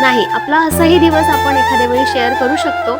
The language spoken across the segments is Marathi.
नाही. आपला असाही दिवस आपण एखाद्या वेळी शेअर करू शकतो.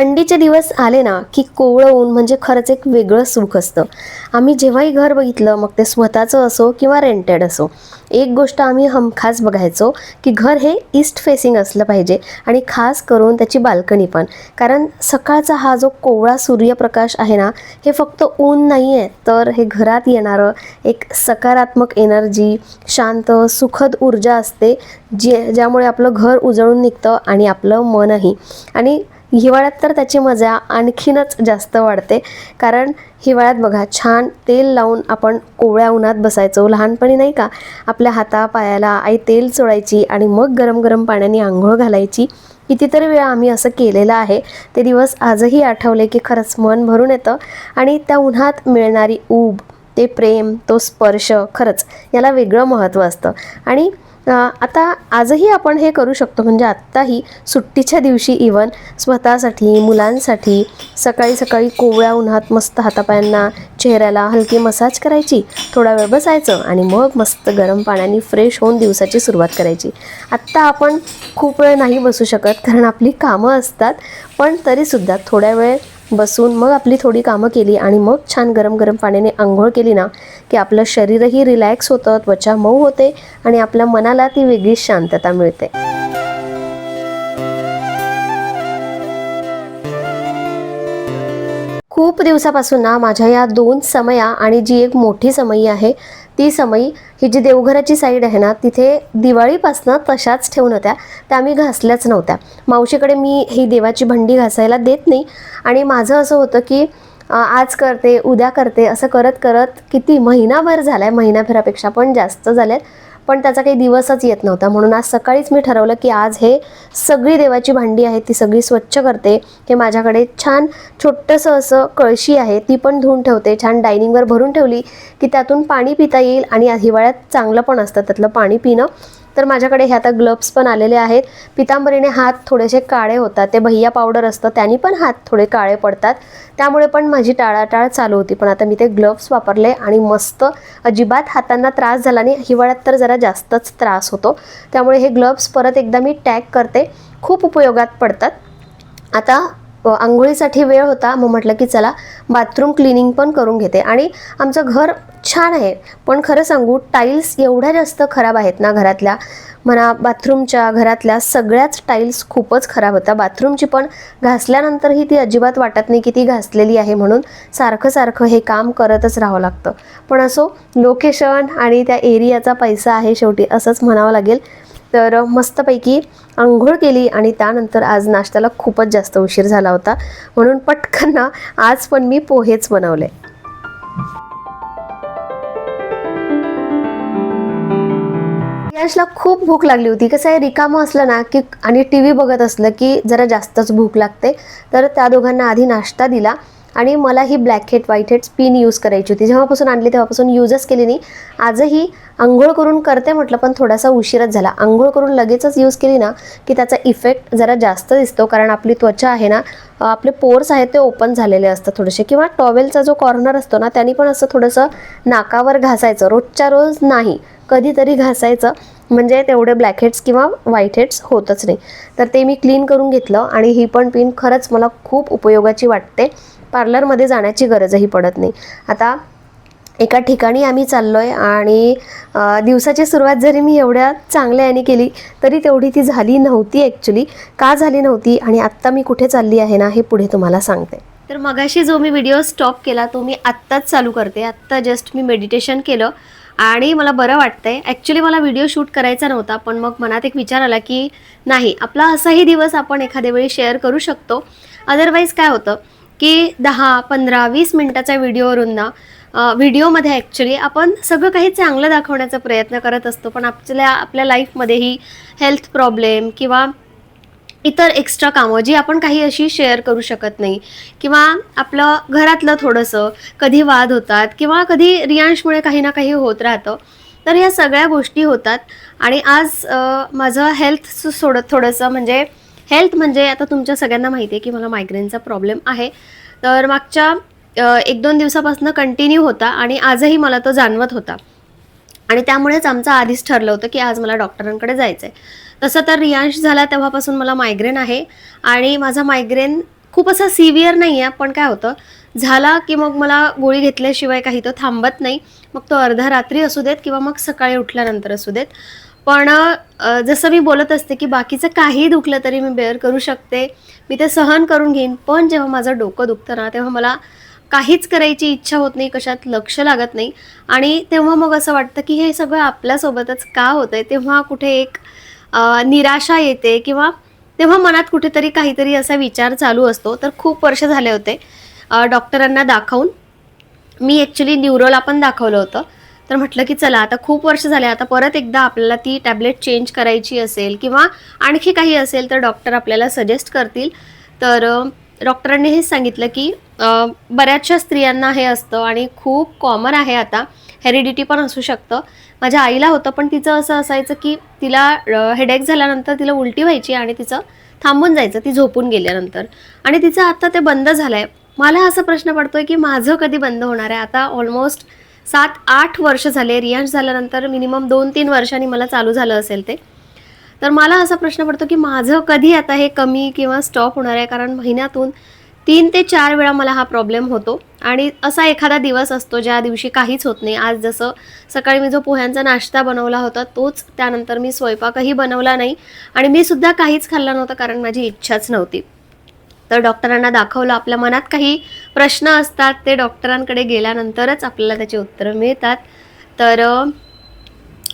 थंडीचे दिवस आले ना की कोवळं ऊन म्हणजे खरंच एक वेगळं सुख असतं. आम्ही जेव्हाही घर बघितलं मग ते स्वतःचं असो किंवा रेंटेड असो. एक गोष्ट आम्ही हमखास बघायचो की घर हे ईस्ट फेसिंग असलं पाहिजे आणि खास करून त्याची बाल्कनी पण. कारण सकाळचा हा जो कोवळा सूर्यप्रकाश आहे ना हे फक्त ऊन नाही आहे तर हे घरात येणारं एक सकारात्मक एनर्जी शांत सुखद ऊर्जा असते जे ज्यामुळे आपलं घर उजळून निघतं आणि आपलं मनही. आणि हिवाळ्यात तर त्याची मजा आणखीनच जास्त वाढते. कारण हिवाळ्यात बघा छान तेल लावून आपण कोवळ्या उन्हात बसायचो. लहानपणी नाही का आपल्या हाता पायाला आई तेल चोळायची आणि मग गरम गरम पाण्याने आंघोळ घालायची. कितीतरी वेळा आम्ही असं केलेलं आहे. ते दिवस आजही आठवले की खरंच मन भरून येतं. आणि त्या उन्हात मिळणारी ऊब ते प्रेम तो स्पर्श खरंच याला वेगळं महत्त्व असतं. आणि आता आजही आपण हे करू शकतो म्हणजे आत्ताही सुट्टीच्या दिवशी इवन स्वतःसाठी मुलांसाठी सकाळी सकाळी कोवळ्या उन्हात मस्त हातापायांना चेहऱ्याला हलकी मसाज करायची थोडा वेळ बसायचं आणि मग मस्त गरम पाण्याने फ्रेश होऊन दिवसाची सुरुवात करायची. आत्ता आपण खूप वेळ नाही बसू शकत कारण आपली कामं असतात पण तरीसुद्धा थोड्या वेळ बसून मग आपली थोडी कामं केली आणि मग छान गरम गरम पाण्याने आंघोळ केली ना की आपलं शरीरही रिलॅक्स होतं त्वचा मऊ होते आणि आपल्या मनाला ती वेगळी शांतता मिळते. खूप दिवसापासून ना माझ्या या दोन समया आणि जी एक मोठी समयी आहे ती समयी ही जी देवघराची साईड आहे ना तिथे दिवाळीपासनं तशाच ठेवून होत्या. त्या आम्ही घासल्याच नव्हत्या. मावशीकडे मी ही देवाची भंडी घासायला देत नाही. आणि माझं असं होतं की आज करते उद्या करते असं करत करत किती महिनाभर झाला आहे महिनाभरापेक्षा पण जास्त झाल्यात पण त्याचा काही दिवसच येत नव्हता. म्हणून आज सकाळीच मी ठरवलं की आज हे सगळी देवाची भांडी आहेत ती सगळी स्वच्छ करते. हे माझ्याकडे छान छोटंसं असं कळशी आहे ती पण धुवून ठेवते. छान डायनिंगवर भरून ठेवली की त्यातून पाणी पिता येईल आणि हिवाळ्यात चांगलं पण असतं. त्यातलं पाणी पिणं तर माझ्याकडे हे आता ग्लव्स पण आलेले आहेत. पितांबरीने हात थोडेसे काळे होतात. ते भैया पावडर असतं त्यांनी पण हात थोडे काळे पडतात. त्यामुळे पण माझी टाळाटाळ चालू होती. पण आता मी ते ग्लव्स वापरले आणि मस्त अजिबात हातांना त्रास झाला नाही. हिवाळ्यात तर जरा जास्तच त्रास होतो. त्यामुळे हे ग्लव्स परत एकदा मी टॅग करते. खूप उपयोगात पडतात. आता आंघोळीसाठी वेळ होता. मग म्हटलं की चला बाथरूम क्लिनिंग पण करून घेते. आणि आमचं घर छान आहे. पण खरं सांगू टाईल्स एवढ्या जास्त खराब आहेत ना घरातल्या. म्हणा बाथरूमच्या घरातल्या सगळ्याच टाईल्स खूपच खराब होत्या बाथरूमची पण घासल्यानंतरही ती अजिबात वाटत नाही की ती घासलेली आहे म्हणून सारखं सारखं हे काम करतच राहावं लागतं. पण असो लोकेशन आणि त्या एरियाचा पैसा आहे शेवटी असंच म्हणावं लागेल. तर मस्तपैकी आंघोळ केली आणि त्यानंतर आज नाश्त्याला खूपच जास्त उशीर झाला होता. म्हणून पटकन ना आज पण मी पोहेच बनवले. यशला खूप भूक लागली होती. कसं आहे रिकामं असलं ना की आणि टी व्ही बघत असलं की जरा जास्तच भूक लागते. तर त्या दोघांना आधी नाश्ता दिला आणि मला ही black head white head spin use करायची होती. जेव्हापासून आणली तेव्हापासून यूजच केली नाही. आजही आंघोळ करून करते म्हटलं पण थोडासा उशीरच झाला. आंघोळ करून लगेचच यूज केली ना की त्याचा इफेक्ट जरा जास्त दिसतो कारण आपली त्वचा आहे ना आपले पोर्स आहेत ते ओपन झालेले असतात थोडेसे. किंवा टॉवेलचा जो कॉर्नर असतो ना त्यांनी पण असं थोडंसं नाकावर घासायचं. रोजच्या रोज नाही. कधीतरी घासायचं. म्हणजे तेवढे ब्लॅक हेड्स किंवा व्हाईट हेड्स होतच नाही. तर ते मी क्लीन करून घेतलं आणि ही पण पिन खरंच मला खूप उपयोगाची वाटते. पार्लरमध्ये जाण्याची गरजही पडत नाही. आता एका ठिकाणी आम्ही चाललो आहे आणि दिवसाची सुरुवात जरी मी एवढ्या चांगल्या याने केली तरी तेवढी ती झाली नव्हती ॲक्च्युली का झाली नव्हती आणि आत्ता मी कुठे चालली आहे ना हे पुढे तुम्हाला सांगते. तर मगाशी जो मी व्हिडिओ स्टॉप केला तो मी आत्ताच चालू करते. आत्ता जस्ट मी मेडिटेशन केलं. आणि मला बरं वाटतंय. ॲक्च्युली मला व्हिडिओ शूट करायचा नव्हता पण मग मनात एक विचार आला की नाही आपला असाही दिवस आपण एखाद्या वेळी शेअर करू शकतो. अदरवाईज काय होतं की दहा पंधरा वीस मिनटाच्या व्हिडिओवरून ना व्हिडिओमध्ये ॲक्च्युली आपण सगळं काही चांगलं दाखवण्याचा प्रयत्न करत असतो पण आपल्या आपल्या लाईफमध्येही हेल्थ प्रॉब्लेम किंवा इतर एक्स्ट्रा कामं जी आपण काही अशी शेअर करू शकत नाही. किंवा आपलं घरातलं थोडंसं कधी वाद होतात किंवा कधी रियांशमुळे काही ना काही होत राहतं तर ह्या सगळ्या गोष्टी होतात. आणि आज माझं हेल्थ सोडत थोडंसं म्हणजे हेल्थ म्हणजे आता तुमच्या सगळ्यांना माहिती आहे की मला मायग्रेनचा प्रॉब्लेम आहे. तर मागच्या एक दोन दिवसापासून कंटिन्यू होता आणि आजही मला तो जाणवत होता. आणि त्यामुळेच आमचं आधीच ठरलं होतं की आज मला डॉक्टरांकडे जायचं आहे तसं तर रियांश झाला तेव्हापासून मला मायग्रेन आहे. आणि माझा मायग्रेन खूप असा सिव्हिअर नाही आहे पण काय होतं झाला की मग मला गोळी घेतल्याशिवाय काही तो थांबत नाही. मग तो अर्धा रात्री असू देत किंवा मग सकाळी उठल्यानंतर असू देत. पण जसं मी बोलत असते की बाकीचं काही दुखलं तरी मी बेअर करू शकते. मी ते सहन करून घेईन. पण जेव्हा माझं डोकं दुखतं ना तेव्हा मला काहीच करायची इच्छा होत नाही कशात लक्ष लागत नाही. आणि तेव्हा मग असं वाटतं की हे सगळं आपल्यासोबतच का होतं आहे तेव्हा कुठे एक निराशा येते किंवा तेव्हा मनात कुठेतरी काहीतरी असा विचार चालू असतो. तर खूप वर्ष झाले होते डॉक्टरांना दाखवून. मी ॲक्च्युली न्यूरोला पण दाखवलं होतं. तर म्हटलं की चला आता खूप वर्ष झाले आता परत एकदा आपल्याला ती टॅबलेट चेंज करायची असेल किंवा आणखी काही असेल तर डॉक्टर आपल्याला सजेस्ट करतील. तर डॉक्टरांनी हेच सांगितलं की बऱ्याचशा स्त्रियांना हे असतं आणि खूप कॉमन आहे आता. हेरिडिटी पण असू शकतं. माझ्या आईला होतं पण तिचं असं असायचं की तिला हेडेक झाल्यानंतर तिला उलटी व्हायची आणि तिचं थांबून जायचं ती झोपून गेल्यानंतर. आणि तिचं आता ते बंद झालं आहे मला असा प्रश्न पडतोय की माझं कधी बंद होणार आहे? आता ऑलमोस्ट सात आठ वर्ष झाले रियांश झाल्यानंतर मिनिमम दोन तीन वर्षांनी मला चालू झालं असेल ते. तर मला असा प्रश्न पडतो की माझं कधी आता हे कमी किंवा स्टॉप होणार आहे? कारण महिन्यातून तीन ते चार वेळा मला हा प्रॉब्लेम होतो. आणि असा एखादा दिवस असतो ज्या दिवशी काहीच होत नाही. आज जसं सकाळी मी जो पोह्यांचा नाश्ता बनवला होता तोच त्यानंतर मी स्वयंपाकही बनवला नाही. आणि मी सुद्धा काहीच खाल्ला नव्हता कारण माझी इच्छाच नव्हती. तर डॉक्टरांना दाखवलं आपल्या मनात काही प्रश्न असतात ते डॉक्टरांकडे गेल्यानंतरच आपल्याला त्याची उत्तरं मिळतात. तर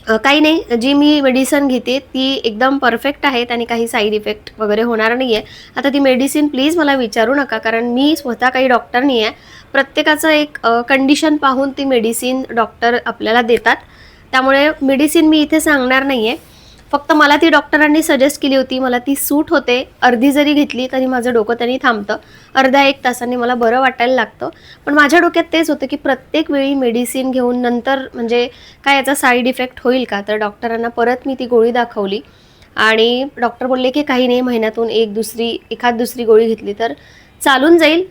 काही नाही. जी मी मेडिसिन घेते ती एकदम परफेक्ट आहेत आणि काही साईड इफेक्ट वगैरे होणार नाही आहे आता ती मेडिसिन प्लीज मला विचारू नका कारण मी स्वतः काही डॉक्टर नाही आहे प्रत्येकाचं एक कंडिशन पाहून ती मेडिसिन डॉक्टर आपल्याला देतात. त्यामुळे मेडिसिन मी इथे सांगणार नाही आहे फक्त मला ती डॉक्टरांनी सजेस्ट केली होती मला ती सूट होते अर्धी जरी घेतली तरी माझं डोकं त्यांनी थांबतं. अर्ध्या एक तासांनी मला बरं वाटायला लागतं. पण माझ्या डोक्यात तेच होतं की प्रत्येक वेळी मेडिसिन घेऊन नंतर म्हणजे काय याचा साईड इफेक्ट होईल का? तर डॉक्टरांना परत मी ती गोळी दाखवली. आणि डॉक्टर बोलले की काही नाही महिन्यातून एक दुसरी एखाद दुसरी गोळी घेतली तर चालून जाईल.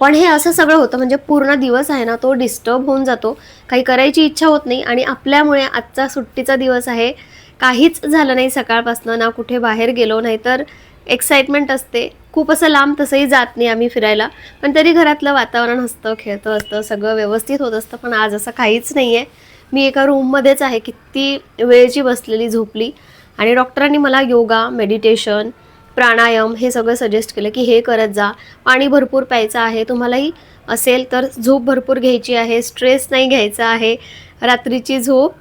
पण हे असं सगळं होतं म्हणजे पूर्ण दिवस आहे ना तो डिस्टर्ब होऊन जातो. काही करायची इच्छा होत नाही आणि आपल्यामुळे आजचा सुट्टीचा दिवस आहे. काहीच झालं नाही सकाळपासनं ना कुठे बाहेर गेलो नाही तर एक्साइटमेंट असते. खूप असं लांब तसंही जात नाही आम्ही फिरायला. पण तरी घरातलं वातावरण असतं खेळतं असतं सगळं व्यवस्थित होत असतं पण आज असं काहीच नाही आहे मी एका रूममध्येच आहे किती वेळची बसलेली झोपली. आणि डॉक्टरांनी मला योगा मेडिटेशन प्राणायाम हे सगळं सजेस्ट केलं की हे करत जा. पाणी भरपूर प्यायचं आहे तुम्हालाही असेल तर झोप भरपूर घ्यायची आहे स्ट्रेस नाही घ्यायचा आहे. रात्रीची झोप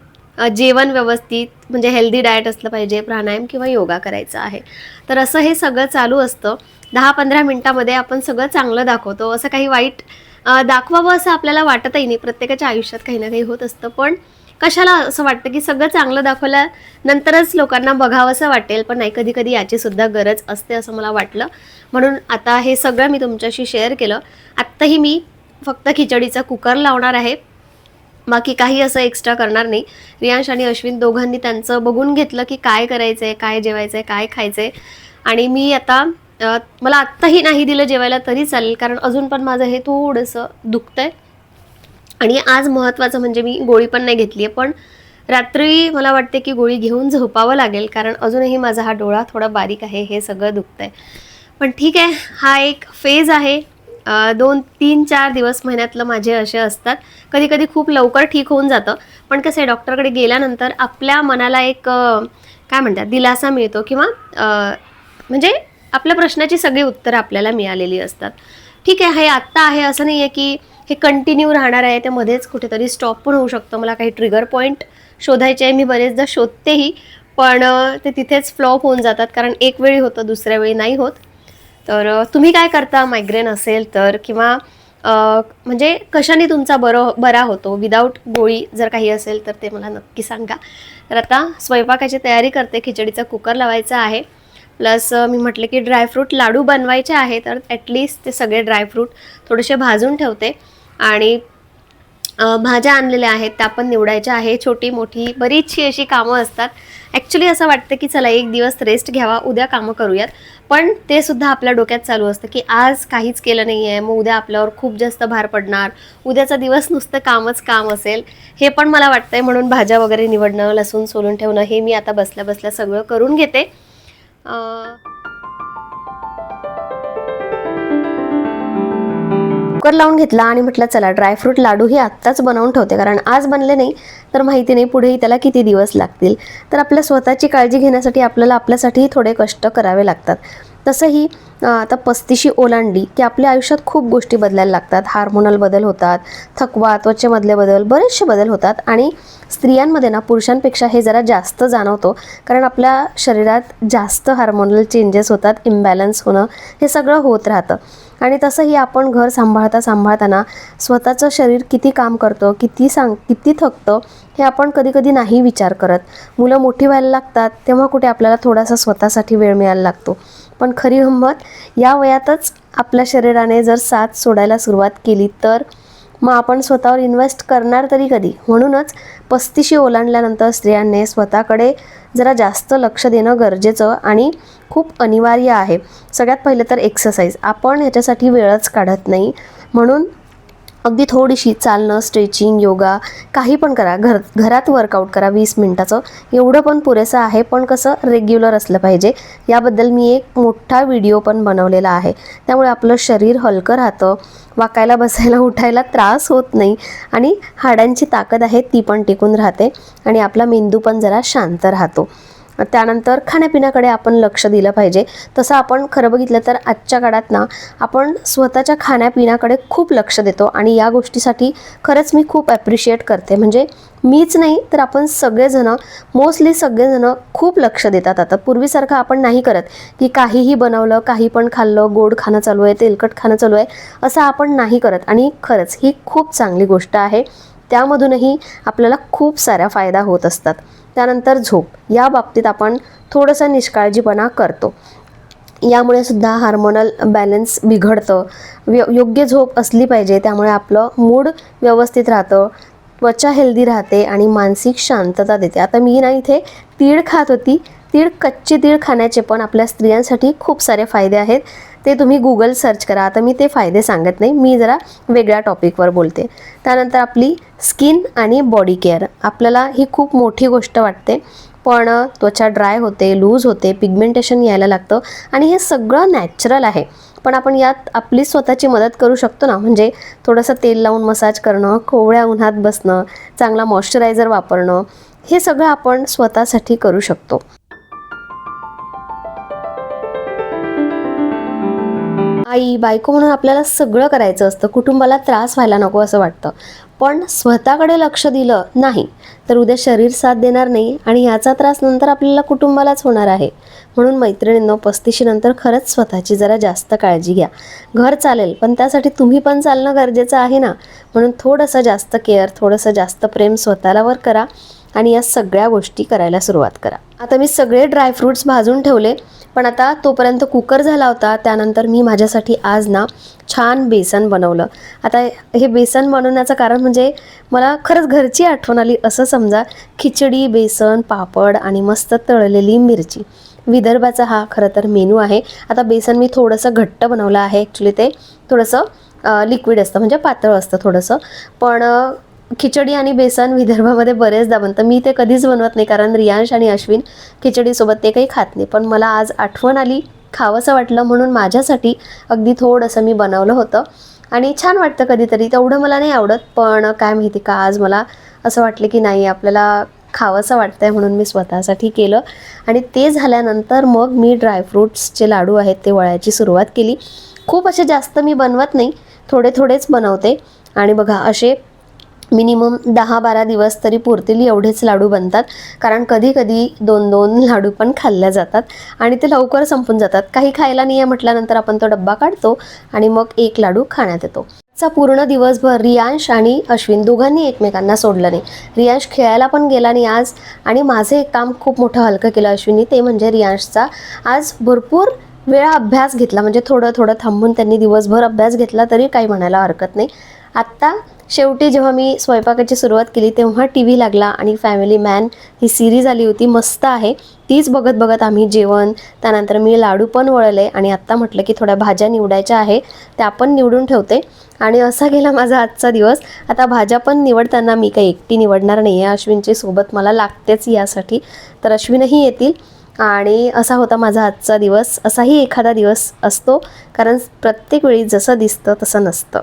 जेवण व्यवस्थित म्हणजे हेल्दी डाएट असलं पाहिजे प्राणायाम किंवा योगा करायचा आहे. तर असं हे सगळं चालू असतं. दहा पंधरा मिनटामध्ये आपण सगळं चांगलं दाखवतो. असं काही वाईट दाखवावं असं आपल्याला वाटतही नाही. प्रत्येकाच्या आयुष्यात काही ना काही होत असतं. पण कशाला असं वाटतं की सगळं चांगलं दाखवल्यानंतरच लोकांना बघावंसं वाटेल? पण नाही कधी कधी याची सुद्धा गरज असते असं मला वाटलं. म्हणून आता हे सगळं मी तुमच्याशी शेअर केलं. आत्ताही मी फक्त खिचडीचा कुकर लावणार आहे. बाकी काही असं एक्स्ट्रा करणार नाही. रियांश आणि अश्विन दोघांनी त्यांचं बघून घेतलं की काय करायचं आहे काय जेवायचं आहे काय खायचं आहे आणि मी आता मला आत्ताही नाही दिलं जेवायला तरी चालेल कारण अजून पण माझं हे थोडंसं दुखतं आहे आणि आज महत्त्वाचं म्हणजे मी गोळी पण नाही घेतली आहे पण रात्री मला वाटते की गोळी घेऊन झोपावं लागेल कारण अजूनही माझा हा डोळा थोडा बारीक आहे हे सगळं दुखतं आहे पण ठीक आहे हा एक फेज आहे. दोन तीन चार दिवस महिन्यातलं माझे असे असतात. कधी कधी खूप लवकर ठीक होऊन जातं. पण कसं आहे डॉक्टरकडे गेल्यानंतर आपल्या मनाला एक काय म्हणतात दिलासा मिळतो किंवा म्हणजे आपल्या प्रश्नाची सगळी उत्तरं आपल्याला मिळालेली असतात. ठीक आहे हे आत्ता आहे असं नाही आहे की हे कंटिन्यू राहणार आहे ते मध्येच कुठेतरी स्टॉप पण होऊ शकतं. मला काही ट्रिगर पॉईंट शोधायचे आहे मी बरेचदा शोधतेही. पण ते तिथेच फ्लॉप होऊन जातात. कारण एक वेळी होतं दुसऱ्या वेळी नाही होत. तर तुम्ही काय करता? मायग्रेन असेल तर किंवा म्हणजे कशाने तुमचा बरो बरा होतो? विदाऊट गोळी जर काही असेल तर ते मला नक्की सांगा. तर आता स्वयंपाकाची तयारी करते. खिचडीचा कुकर लावायचा आहे. प्लस मी म्हटलं की ड्रायफ्रूट लाडू बनवायचे आहे. तर ॲटलिस्ट ते सगळे ड्रायफ्रूट थोडेसे भाजून ठेवते. आणि भाज्या आणलेल्या आहेत त्या पण निवडायच्या आहे छोटी मोठी बरीचशी अशी कामं असतात. ॲक्च्युली असं वाटतं की चला एक दिवस रेस्ट घ्यावा उद्या कामं करूयात. पण ते सुद्धा आपल्या डोक्यात चालू असतं की आज काहीच केलं नाही आहे मग उद्या आपल्यावर खूप जास्त भार पडणार. उद्याचा दिवस नुसतं कामच काम असेल. हे पण मला वाटतंय म्हणून भाज्या वगैरे निवडणं लसूण सोलून ठेवणं हे मी आता बसल्या बसल्या सगळं करून घेते. कुकर लावून घेतला आणि म्हटलं चला ड्रायफ्रूट लाडूही आत्ताच बनवून ठेवते. कारण आज बनले नाही तर माहिती नाही पुढेही त्याला किती दिवस लागतील. तर आपल्या स्वतःची काळजी घेण्यासाठी आपल्याला आपल्यासाठी थोडे कष्ट करावे लागतात. तसंही आता पस्तीशी ओलांडली की आपल्या आयुष्यात खूप गोष्टी बदलायला लागतात. हार्मोनल बदल होतात थकवा त्वचेमधले बदल बरेचसे बदल होतात. आणि स्त्रियांमध्ये ना पुरुषांपेक्षा हे जरा जास्त जाणवतो. कारण आपल्या शरीरात जास्त हार्मोनल चेंजेस होतात इम्बॅलन्स होणं हे सगळं होत राहतं. आणि तसंही आपण घर सांभाळता सांभाळताना स्वतःचं शरीर किती काम करतं किती सांग किती थकतं हे आपण कधीकधी नाही विचार करत. मुलं मोठी व्हायला लागतात तेव्हा कुठे आपल्याला थोडासा स्वतःसाठी वेळ मिळायला लागतो. पण खरी गंमत या वयातच आपल्या शरीराने जर साथ सोडायला सुरुवात केली तर मग आपण स्वतःवर इन्व्हेस्ट करणार तरी कधी? म्हणूनच पस्तीशी ओलांडल्यानंतर स्त्रियांनी स्वतःकडे जरा जास्त लक्ष देणं गरजेचं आणि खूप अनिवार्य आहे. सगळ्यात पहिलं तर एक्सरसाइज आपण ह्याच्यासाठी वेळच काढत नाही. म्हणून अगदी थोडीशी चालणं स्ट्रेचिंग योगा काही पण करा. घर घरात वर्कआउट करा वीस मिनटाचं. एवढं पण पुरेसं आहे पण कसं रेग्युलर असलं पाहिजे. याबद्दल मी एक मोठा व्हिडिओ पण बनवलेला आहे. त्यामुळे आपलं शरीर हलकं राहतं. वाकायला बसायला उठायला त्रास होत नाही. आणि हाडांची ताकद आहे ती पण टिकून राहते. आणि आपला मेंदू पण जरा शांत राहतो. त्यानंतर खाण्यापिण्याकडे आपण लक्ष दिलं पाहिजे. तसं आपण खरं बघितलं तर आजच्या काळात ना आपण स्वतःच्या खाण्यापिण्याकडे खूप लक्ष देतो आणि या गोष्टीसाठी खरंच मी खूप ॲप्रिशिएट करते. म्हणजे मीच नाही तर आपण सगळेजणं मोस्टली सगळेजणं खूप लक्ष देतात आता. पूर्वीसारखं आपण नाही करत की काहीही बनवलं काही पण खाल्लं गोड खाणं चालू आहे तेलकट खाणं चालू आहे असं आपण नाही करत. आणि खरंच ही खूप चांगली गोष्ट आहे. त्यामधूनही आपल्याला खूप साऱ्या फायदा होत असतात. त्यानंतर झोप. या बाबतीत आपण थोडंसं निष्काळजीपणा करतो. यामुळे सुद्धा हार्मोनल बॅलन्स बिघडतं. व्य योग्य झोप असली पाहिजे त्यामुळे आपलं मूड व्यवस्थित राहतं त्वचा हेल्दी राहते आणि मानसिक शांतता देते. आता मी ना इथे तीळ खात होती तीळ कच्ची तीळ खाण्याचे पण आपल्या स्त्रियांसाठी खूप सारे फायदे आहेत. ते तुम्ही गुगल सर्च करा. आता मी ते फायदे सांगत नाही. मी जरा वेगळ्या टॉपिकवर बोलते. त्यानंतर आपली स्किन आणि बॉडी केअर आपल्याला ही खूप मोठी गोष्ट वाटते. पण त्वचा ड्राय होते लूज होते पिगमेंटेशन यायला लागतं आणि हे सगळं नॅचरल आहे. पण आपण यात आपली स्वतःची मदत करू शकतो ना? म्हणजे थोडंसं तेल लावून मसाज करणं कोवळ्या उन्हात बसणं चांगला मॉइश्चरायझर वापरणं हे सगळं आपण स्वतःसाठी करू शकतो. आई बायको म्हणून आपल्याला सगळं करायचं असतं. कुटुंबाला त्रास व्हायला नको असं वाटतं. पण स्वतःकडे लक्ष दिलं नाही तर उद्या शरीर साथ देणार नाही आणि याचा त्रास नंतर आपल्याला कुटुंबालाच होणार आहे. म्हणून मैत्रिणींनो पस्तीशीनंतर खरंच स्वतःची जरा जास्त काळजी घ्या. घर चालेल पण त्यासाठी तुम्ही पण चालणं गरजेचं आहे ना? म्हणून थोडंसं जास्त केअर थोडंसं जास्त प्रेम स्वतःलावर करा आणि या सगळ्या गोष्टी करायला सुरुवात करा. आता मी सगळे ड्रायफ्रूट्स भाजून ठेवले. पण आता तोपर्यंत कुकर झाला होता त्यानंतर मी माझ्यासाठी आज ना छान बेसन बनवलं. आता हे बेसन बनवण्याचं कारण म्हणजे मला खरंच घरची आठवण आली असं समजा खिचडी बेसन पापड आणि मस्त तळलेली मिरची. विदर्भाचा हा खरं तर मेनू आहे. आता बेसन मी थोडंसं घट्ट बनवलं आहे. ॲक्च्युली ते थोडंसं लिक्विड असतं म्हणजे पातळ असतं थोडंसं. पण खिचडी आणि बेसन विदर्भामध्ये बरेचदा बनतं. मी ते कधीच बनवत नाही कारण रियांश आणि अश्विन खिचडीसोबत ते काही खात नाही. पण मला आज आठवण आली खावंसं वाटलं म्हणून माझ्यासाठी अगदी थोडंसं मी बनवलं होतं. आणि छान वाटतं कधीतरी. तेवढं मला नाही आवडत पण काय माहिती का आज मला असं वाटलं की नाही आपल्याला खावंसं वाटतंय म्हणून मी स्वतःसाठी केलं. आणि ते झाल्यानंतर मग मी ड्रायफ्रूट्सचे लाडू आहेत ते वळायची सुरुवात केली. खूप असे जास्त मी बनवत नाही थोडे थोडेच बनवते. आणि बघा असे मिनिमम दहा बारा दिवस तरी पुरतील एवढेच लाडू बनतात. कारण कधी कधी दोन दोन लाडू पण खाल्ल्या जातात आणि ते लवकर संपून जातात. काही खायला नाही आहे म्हटल्यानंतर आपण तो डब्बा काढतो आणि मग एक लाडू खाण्यात येतो. चा पूर्ण दिवसभर रियांश आणि अश्विन दोघांनी एकमेकांना सोडलं नाही. रियांश खेळायला पण गेला नाही आज आणि माझं एक काम खूप मोठं हलकं केलं अश्विनी ते म्हणजे रियांशचा आज भरपूर वेळा अभ्यास घेतला. म्हणजे थोडं थोडं थांबून त्यांनी दिवसभर अभ्यास घेतला तरी काही म्हणायला हरकत नाही. आत्ता शेवटी जेव्हा मी स्वयंपाकाची सुरुवात केली तेव्हा टी व्ही लागला आणि फॅमिली मॅन ही सिरीज आली होती. मस्त आहे. तीच बघत बघत आम्ही जेवण त्यानंतर मी लाडू पण वळले आणि आत्ता म्हटलं की थोड्या भाज्या निवडायच्या आहे त्या पण निवडून ठेवते. आणि असा गेला माझा आजचा दिवस. आता भाज्या पण निवडताना मी काही एकटी निवडणार नाही आहे अश्विनची सोबत मला लागतेच यासाठी. तर अश्विनही येतील. आणि असा होता माझा आजचा दिवस. असाही एखादा दिवस असतो. कारण प्रत्येक वेळी जसं दिसतं तसं नसतं.